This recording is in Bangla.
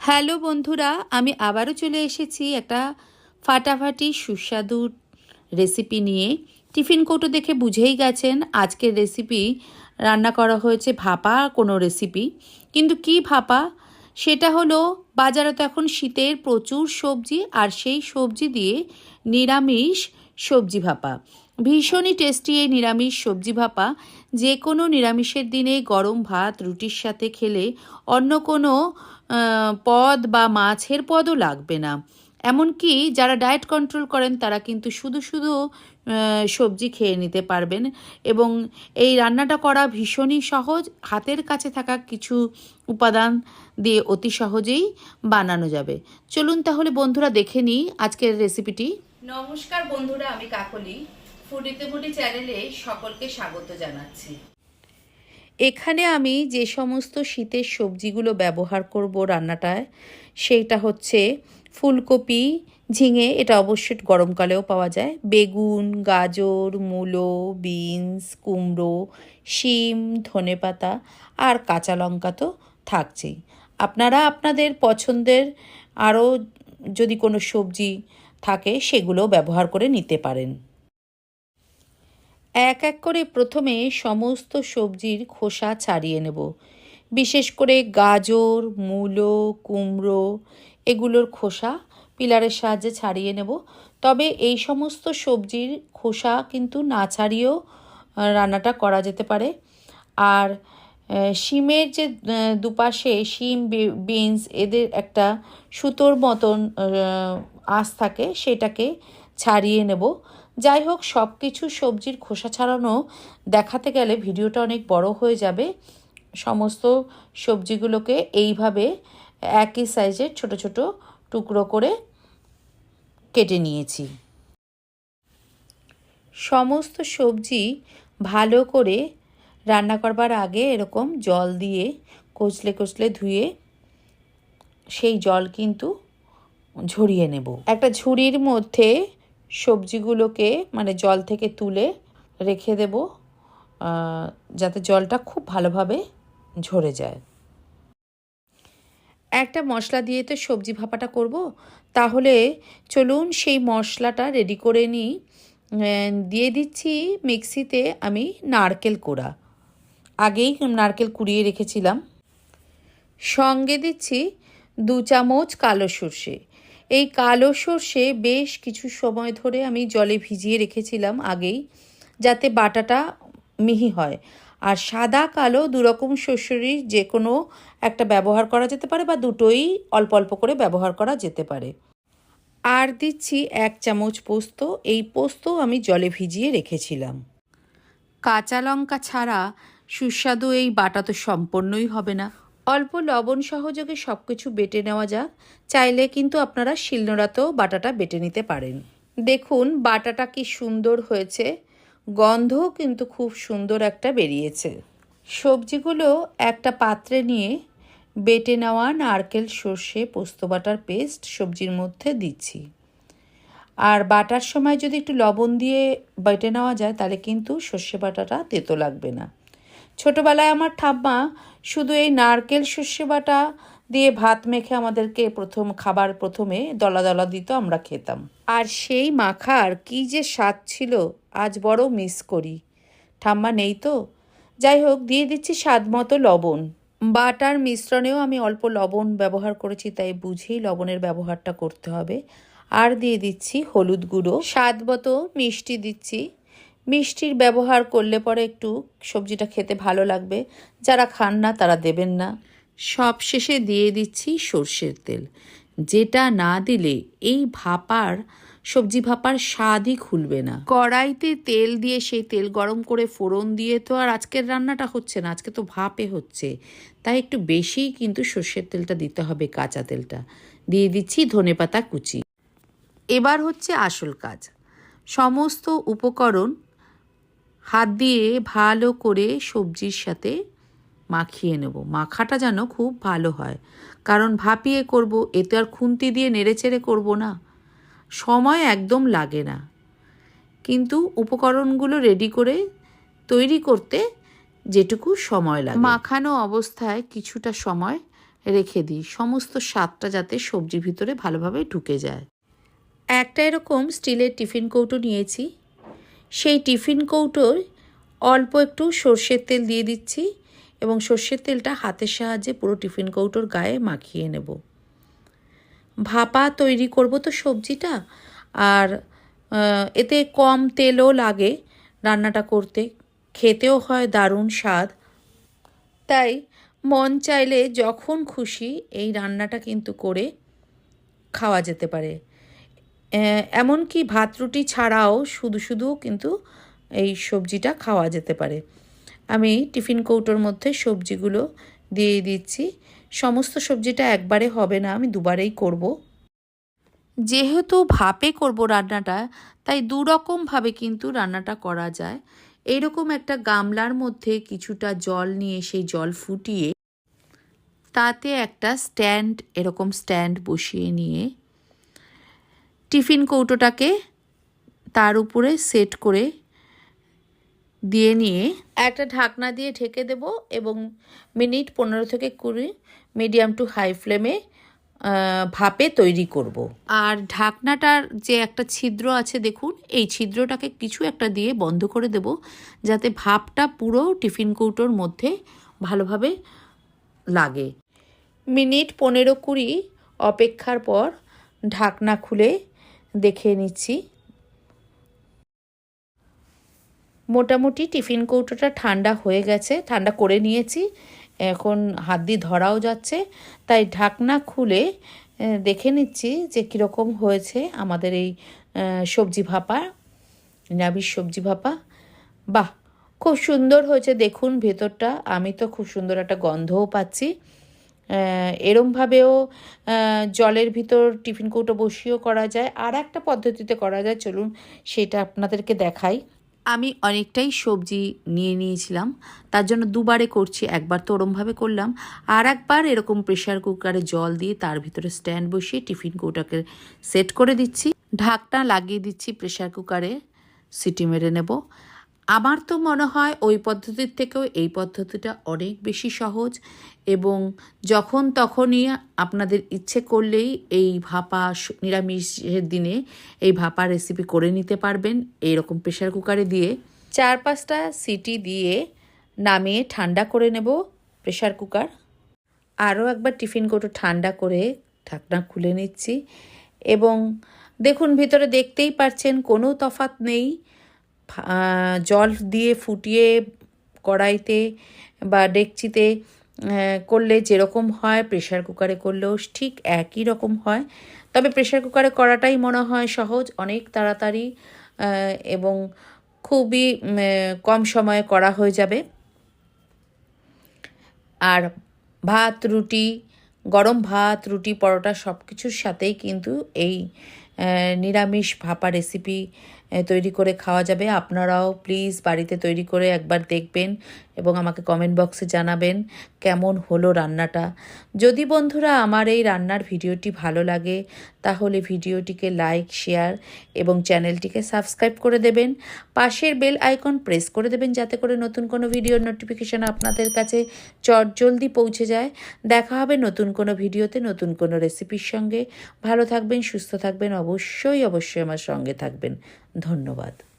হ্যালো বন্ধুরা, আমি আবারও চলে এসেছি একটা ফাটাফাটি সুস্বাদু রেসিপি নিয়ে। টিফিন কৌটো দেখে বুঝেই গেছেন, আজকের রেসিপি রান্না করা হয়েছে ভাপা কোনো রেসিপি। কিন্তু কি ভাপা? সেটা হলো, বাজারে তো এখন শীতের প্রচুর সবজি, আর সেই সবজি দিয়ে নিরামিষ সবজি ভাপা। ভীষণই টেস্টি এই নিরামিষ সবজি ভাপা। যে কোনো নিরামিষের দিনে গরম ভাত, রুটির সাথে খেলে অন্য কোনো পদ বা মাছের পদও লাগবে না। এমনকি যারা ডায়েট কন্ট্রোল করেন, তারা কিন্তু শুধু শুধু সবজি খেয়ে নিতে পারবেন। এবং এই রান্নাটা করা ভীষণই সহজ। হাতের কাছে থাকা কিছু উপাদান দিয়ে অতি সহজেই বানানো যাবে। চলুন তাহলে বন্ধুরা দেখে নিই আজকের রেসিপিটি নমস্কার বন্ধুরা, আমি কাকলি। চ্যানেলে সকলকে স্বাগত জানাচ্ছি। এখানে আমি যে সমস্ত শীতের সবজিগুলো ব্যবহার করব রান্নাটায়, সেইটা হচ্ছে ফুলকপি, ঝিঙে, এটা অবশ্যই গরমকালেও পাওয়া যায়। বেগুন, গাজর, মূলো, বিনস, কুমড়ো, শিম ধনেপাতা আর কাঁচা লঙ্কা তো থাকছেই। আপনারা আপনাদের পছন্দের আরও যদি কোনো সবজি থাকে, সেগুলো ব্যবহার করে নিতে পারেন। এক এক করে প্রথমে সমস্ত সবজির খোসা ছাড়িয়ে নেব। বিশেষ করে গাজর, মূলো, কুমড়ো এগুলোর খোসা পিলারের সাহায্যে ছাড়িয়ে নেব। তবে এই সমস্ত সবজির খোসা কিন্তু না ছাড়িয়েও রান্নাটা করা যেতে পারে। আর শিমের যে দুপাশে শিম বিনস এদের একটা সুতোর মতন আঁশ থাকে সেটাকে ছাড়িয়ে নেব। যাই হোক সব কিছু সবজির খোসা ছাড়ানো দেখাতে গেলে ভিডিওটা অনেক বড় হয়ে যাবে। সমস্ত সবজিগুলোকে এইভাবে একই সাইজের ছোট ছোট টুকরো করে কেটে নিয়েছি। সমস্ত সবজি ভালো করে রান্না করবার আগে এরকম জল দিয়ে কচলে কচলে ধুয়ে সেই জল কিন্তু ঝরিয়ে নেব। একটা ঝুড়ির মধ্যে সবজিগুলোকে মানে জল থেকে তুলে রেখে দেব যাতে জলটা খুব ভালোভাবে ঝরে যায়। একটা মশলা দিয়ে তো সবজি ভাপাটা করব, তাহলে চলুন সেই মশলাটা রেডি করে নিই। দিয়ে দিচ্ছি মিক্সিতে আমি নারকেল কোড়া। আগেই নারকেল কুড়িয়ে রেখেছিলাম। সঙ্গে দিচ্ছি দু চামচ কালো সর্ষে। এই কালো সর্ষে বেশ কিছু সময় ধরে আমি জলে ভিজিয়ে রেখেছিলাম আগেই, যাতে বাটাটা মিহি হয়। আর সাদা কালো দুরকম শস্যরই যে কোনো একটা ব্যবহার করা যেতে পারে বা দুটোই অল্প অল্প করে ব্যবহার করা যেতে পারে। আর দিচ্ছি এক চামচ পোস্ত। এই পোস্ত আমি জলে ভিজিয়ে রেখেছিলাম। কাঁচা লঙ্কা ছাড়া সুস্বাদু এই বাটা তো সম্পূর্ণই হবে না। অল্প লবণ সহযোগে সব কিছু বেটে নেওয়া যাক। চাইলে কিন্তু আপনারা শিলনোড়াতেও বাটাটা বেটে নিতে পারেন। দেখুন, বাটাটা কি সুন্দর হয়েছে। গন্ধও কিন্তু খুব সুন্দর একটা বেরিয়েছে। সবজিগুলো একটা পাত্রে নিয়ে বেটে নেওয়া নারকেল, সর্ষে, পোস্ত বাটার পেস্ট সবজির মধ্যে দিচ্ছি। আর বাটার সময় যদি একটু লবণ দিয়ে বেটে নেওয়া যায়, তাহলে কিন্তু সর্ষে বাটাটা তেতো লাগবে না। ছোটোবেলায় আমার ঠাম্মা শুধু এই নারকেল সর্ষে বাটা দিয়ে ভাত মেখে আমাদেরকে প্রথম খাবার প্রথমে দলা দলা দিত, আমরা খেতাম। আর সেই মাখার কি যে স্বাদ ছিল, আজ বড় মিস করি। ঠাম্মা নেই তো? যাই হোক, দিয়ে দিচ্ছি স্বাদ মতো লবণ। বাটার মিশ্রণেও আমি অল্প লবণ ব্যবহার করেছি, তাই বুঝেই লবণের ব্যবহারটা করতে হবে। আর দিয়ে দিচ্ছি হলুদ গুঁড়ো। স্বাদ মতো মিষ্টি দিচ্ছি। মিষ্টির ব্যবহার করলে পরে একটু সবজিটা খেতে ভালো লাগবে। যারা খান না, তারা দেবেন না। সব শেষে দিয়ে দিচ্ছি সর্ষের তেল। যেটা না দিলে এই ভাপার, সবজি ভাপার স্বাদই খুলবে না। কড়াইতে তেল দিয়ে সেই তেল গরম করে ফোড়ন দিয়ে তো আর আজকের রান্নাটা হচ্ছে না, আজকে তো ভাপে হচ্ছে। তাই একটু বেশি কিন্তু সর্ষের তেলটা দিতে হবে, কাঁচা তেলটা। দিয়ে দিচ্ছি ধনেপাতা কুচি। এবার হচ্ছে আসল কাজ। সমস্ত উপকরণ হাত দিয়ে ভালো করে সবজির সাথে মাখিয়ে নেব। মাখাটা যেন খুব ভালো হয়। কারণ ভাপিয়ে করব এতে আর খুন্তি দিয়ে নেড়েচেড়ে করব না। সময় একদম লাগে না। কিন্তু উপকরণগুলো রেডি করে তৈরি করতে যেটুকু সময় লাগে। মাখানো অবস্থায় কিছুটা সময় রেখে দিই। সমস্ত স্বাদটা যাতে সবজির ভিতরে ভালোভাবে ঢুকে যায়। একটা এরকম স্টিলের টিফিন কৌটো নিয়েছি। সেই টিফিন কৌটোর অল্প একটু সর্ষের তেল দিয়ে দিচ্ছি এবং সর্ষের তেলটা হাতের সাহায্যে পুরো টিফিন কৌটোর গায়ে মাখিয়ে নেব। ভাপা তৈরি করব তো সবজিটা আর এতে কম তেলও লাগে রান্নাটা করতে। খেতেও হয় দারুণ স্বাদ। তাই মন চাইলে যখন খুশি এই রান্নাটা কিন্তু করে খাওয়া যেতে পারে। এমনকি ভাত রুটি ছাড়াও শুধু শুধু কিন্তু এই সবজিটা খাওয়া যেতে পারে। আমি টিফিন কৌটোর মধ্যে সবজিগুলো দিয়ে দিচ্ছি। সমস্ত সবজিটা একবারে হবে না, আমি দুবারেই করব। যেহেতু ভাপে করব রান্নাটা, তাই দু রকমভাবে কিন্তু রান্নাটা করা যায়। এইরকম একটা গামলার মধ্যে কিছুটা জল নিয়ে সেই জল ফুটিয়ে, তাতে একটা স্ট্যান্ড, এরকম স্ট্যান্ড বসিয়ে নিয়ে টিফিন কৌটোটাকে তার উপরে সেট করে দিয়ে নিয়ে একটা ঢাকনা দিয়ে ঢেকে দেব এবং মিনিট পনেরো থেকে কুড়ি মিডিয়াম টু হাই ফ্লেমে ভাপে তৈরি করব। আর ঢাকনাটার যে একটা ছিদ্র আছে, দেখুন, এই ছিদ্রটাকে কিছু একটা দিয়ে বন্ধ করে দেব যাতে ভাপটা পুরো টিফিন কৌটোর মধ্যে ভালোভাবে লাগে মিনিট পনেরো কুড়ি অপেক্ষার পর ঢাকনা খুলে দেখে নিচ্ছি। মোটামুটি টিফিন কৌটোটা ঠান্ডা হয়ে গেছে, ঠান্ডা করে নিয়েছি। এখন হাত দিয়ে ধরাও যাচ্ছে, তাই ঢাকনা খুলে দেখে নিচ্ছি যে কীরকম হয়েছে আমাদের এই সবজি ভাপা, নিরামিষ সবজি ভাপা। বাহ! খুব সুন্দর হয়েছে, দেখুন ভেতরটা। আমি তো খুব সুন্দর একটা গন্ধও পাচ্ছি। এরমভাবেও জলের ভিতর টিফিন কৌটো বসিয়েও করা যায়। আর একটা পদ্ধতিতে করা যায়, চলুন সেটা আপনাদেরকে দেখাই। আমি অনেকটাই সবজি নিয়ে নিয়েছিলাম, তার জন্য দুবারে করছি, একবার তো ওরমভাবে করলাম। আর একবার এরকম প্রেশার কুকারে জল দিয়ে তার ভিতরে স্ট্যান্ড বসিয়ে টিফিন কৌটাকে সেট করে দিচ্ছি। ঢাকনা লাগিয়ে দিচ্ছি প্রেশার কুকারে, সিটি মেরে নেব। আমার তো মনে হয় ওই পদ্ধতির থেকেও এই পদ্ধতিটা অনেক বেশি সহজ এবং যখন তখনই আপনাদের ইচ্ছে করলেই এই ভাপা নিরামিষের দিনে এই ভাপা রেসিপি করে নিতে পারবেন। এইরকম প্রেশার কুকারে দিয়ে চার পাঁচটা সিটি দিয়ে নামিয়ে ঠান্ডা করে নেব প্রেশার কুকার আরও একবার টিফিন কৌটো ঠান্ডা করে ঢাকনা খুলে নিচ্ছি এবং দেখুন, ভিতরে দেখতেই পাচ্ছেন কোনো তফাত নেই। জল দিয়ে ফুটিয়ে কড়াইতে বা ডেকচিতে করলে যেরকম হয় প্রেশার কুকারে করলেও ঠিক একই রকম হয়। তবে প্রেশার কুকারে করাটাই মনে হয় সহজ, অনেক তাড়াতাড়ি এবং খুবই কম সময়ে করা হয়ে যাবে। আর ভাত, রুটি, গরম ভাত, রুটি, পরোটা সব কিছুর সাথেই কিন্তু এই নিরামিষ ভাপা রেসিপি তৈরি করে খাওয়া যাবে। আপনারাও প্লিজ বাড়িতে তৈরি করে একবার দেখবেন এবং আমাকে কমেন্ট বক্সে জানাবেন কেমন হলো রান্নাটা। যদি বন্ধুরা আমার এই রান্নার ভিডিওটি ভালো লাগে, তাহলে ভিডিওটিকে লাইক শেয়ার এবং চ্যানেলটিকে সাবস্ক্রাইব করে দেবেন। পাশের বেল আইকন প্রেস করে দেবেন যাতে করে নতুন কোনো ভিডিওর নোটিফিকেশান আপনাদের কাছে চট জলদি পৌঁছে যায়। দেখা হবে নতুন কোনো ভিডিওতে নতুন কোনো রেসিপির সঙ্গে। ভালো থাকবেন, সুস্থ থাকবেন, অবশ্যই অবশ্যই আমার সঙ্গে থাকবেন। ধন্যবাদ।